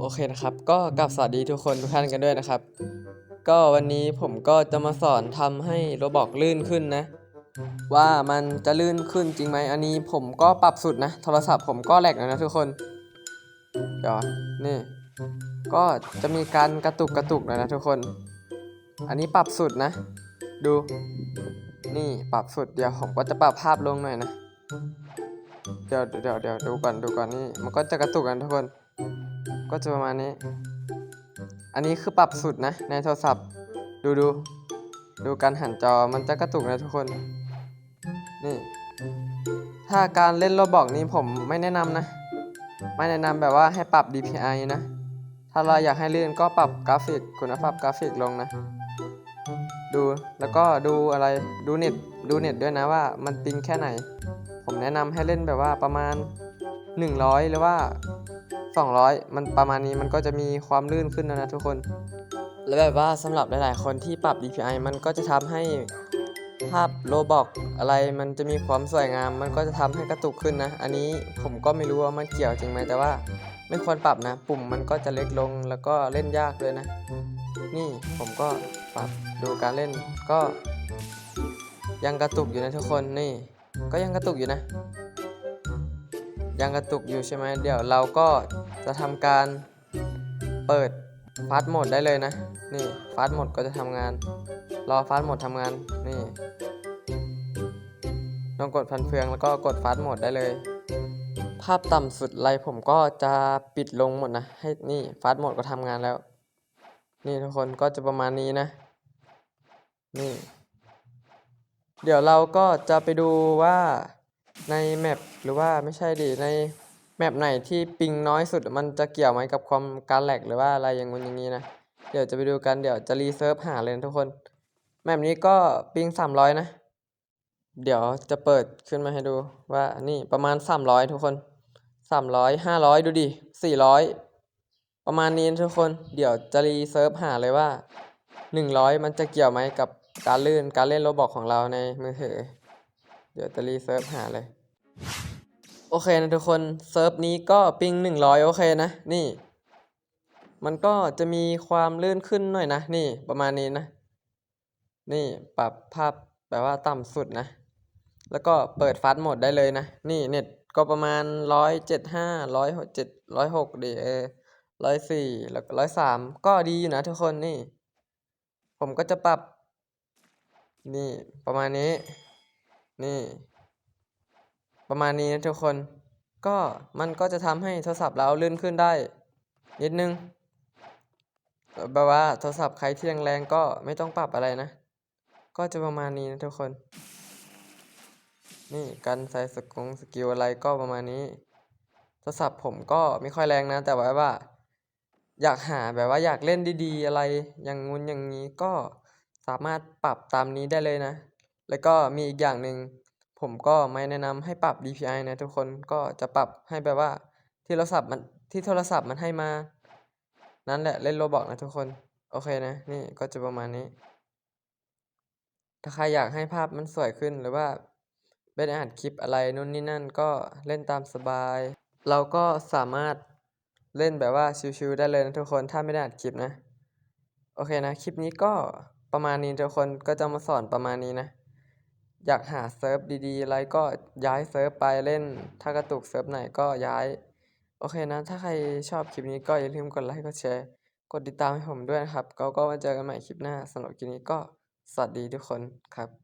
โอเคนะครับ ก็กลับสวัสดีทุกคนทุกท่านกันด้วยนะครับ ก็วันนี้ผมก็จะมาสอนทำให้โรบอกลื่นขึ้นนะ ว่ามันจะลื่นขึ้นจริงไหมอันนี้ผมก็ปรับสุดนะ โทรศัพท์ผมก็แหลกหนอยนะทุกคนเดี๋ยวนี่ ก็จะมีการกระตุกกระตุกหน่อยนะทุกคน อันนี้ปรับสุดนะ ดูนี่ปรับสุดเดี๋ยวผมก็จะปรับภาพลงหน่อยนะ เดี๋ยวเดี๋ยวเดี๋ยวดูก่อนดูก่อนนี่มันก็จะกระตุกกันทุกคน ก็จะประมาณนี้ อันนี้คือปรับสุดนะ ในโทรศัพท์ ดูดู ดูการหันจอมันจะกระตุกนะทุกคน นี่ ถ้าการเล่นโรบอกนี้ผมไม่แนะนำนะ ไม่แนะนำแบบว่าให้ปรับ DPI นะ ถ้าเราอยากให้เลื่นก็ปรับกราฟิกคุณภาพกราฟิกลงนะ ดูแล้วก็ดูอะไรดูเน็ตดูเน็ตด้วยนะว่ามันปิงแค่ไหน ผมแนะนำให้เล่นแบบว่าประมาณ 100 หรือว่า 200 มันประมาณนี้มันก็จะมีความลื่นขึ้นนะนะทุกคน แล้วแบบว่าสำหรับหลาย ๆ คนที่ปรับ DPI มันก็จะทำให้ภาพโลบอกอะไรมันจะมีความสวยงาม มันก็จะทำให้กระตุกขึ้นนะ อันนี้ผมก็ไม่รู้ว่ามันเกี่ยวจริงไหมแต่ว่าไม่ควรปรับนะ ปุ่มมันก็จะเล็กลงแล้วก็เล่นยากเลยนะ นี่ผมก็ปรับดูการเล่นก็ ยังกระตุกอยู่นะทุกคนนี่ ก็ยังกระตุกอยู่นะ ยังกระตุกอยู่ใช่ไหมเดี๋ยวเราก็จะทำการเปิดฟาสต์โหมดได้เลยนะ นี่ฟาสต์โหมดก็จะทำงาน รอฟาสต์โหมดทำงาน นี่ลองกดพันเฟืองแล้วก็กดฟาสต์โหมดได้เลย ภาพต่ำสุดไรผมก็จะปิดลงหมดนะ ให้นี่ฟาสต์โหมดก็ทำงานแล้ว นี่ทุกคนก็จะประมาณนี้นะ นี่ เดี๋ยวเราก็จะไปดูว่า ในแมปหรือว่าไม่ใช่ดิในแมปไหนที่ปิงน้อยสุดมันจะเกี่ยวไหมกับความการแหลกหรือว่าอะไรอย่างงู้นอย่างนี้นะ เดี๋ยวจะไปดูกันเดี๋ยวจะรีเซิร์ฟหาเลยนะทุกคน แมปนี้ก็ปิงสามร้อยนะ เดี๋ยวจะเปิดขึ้นมาให้ดูว่านี่ประมาณสามร้อยทุกคนสามร้อยห้าร้อยดูดิสี่ร้อยประมาณนี้นะทุกคนเดี๋ยวจะรีเซิร์ฟหาเลยว่าหนึ่งร้อยมันจะเกี่ยวไหมกับการลื่นการเล่นโรบอกของเราในมือถือเดี๋ยวจะรีเซิร์ฟหาเลย โอเคนะทุกคนเซิร์ฟนี้ก็ปิงหนึ่งร้อยโอเคนะ นี่ มันก็จะมีความลื่นขึ้นหน่อยนะ นี่ประมาณนี้นะ นี่ปรับภาพแบบว่าต่ำสุดนะ แล้วก็เปิดฟาสต์โหมดได้เลยนะ นี่เน็ตก็ประมาณร้อยเจ็ดห้าร้อยเจ็ดร้อยหกดีเออร้อยสี่แล้วร้อยสามก็ดีอยู่นะทุกคนนี่ ผมก็จะปรับ นี่ประมาณนี้ นี่ ประมาณนี้นะทุกคน ก็มันก็จะทำให้โทรศัพท์เราลื่นขึ้นได้ นิดนึงแบบว่าโทรศัพท์ใครที่แรงๆก็ไม่ต้องปรับอะไรนะ ก็จะประมาณนี้นะทุกคน นี่การใส่สกงสกิลอะไรก็ประมาณนี้ โทรศัพท์ผมก็ไม่ค่อยแรงนะ แต่ว่าว่า อยากหาแบบว่าอยากเล่นดีๆ อะไรอย่างงู้นอย่างนี้ก็สามารถปรับตามนี้ได้เลยนะ แล้วก็มีอีกอย่างหนึ่ง ผมก็ไม่แนะนำให้ปรับ DPI นะทุกคนก็จะปรับให้แบบว่าที่โทรศัพท์มันที่โทรศัพท์มันให้มา นั่นแหละเล่นโรบอกนะทุกคน โอเคนะ นี่ก็จะประมาณนี้ ถ้าใครอยากให้ภาพมันสวยขึ้นหรือว่าไม่ได้อัดคลิปอะไรนู่นนี่นั่นก็เล่นตามสบาย เราก็สามารถเล่นแบบว่าชิวๆได้เลยนะทุกคนถ้าไม่ได้อัดคลิปนะ โอเคนะ คลิปนี้ก็ประมาณนี้ทุกคนก็จะมาสอนประมาณนี้นะ อยากหาเซิร์ฟดีๆ อะไรก็ย้ายเซิร์ฟไปเล่น ถ้ากระตุกเซิร์ฟไหนก็ย้าย โอเคนะ ถ้าใครชอบคลิปนี้ก็อย่าลืมกดไลค์กดแชร์ กดติดตามให้ผมด้วยนะครับ ก็ก็มาเจอกันใหม่คลิปหน้าสำหรับคลิปนี้ก็สวัสดีทุกคนครับ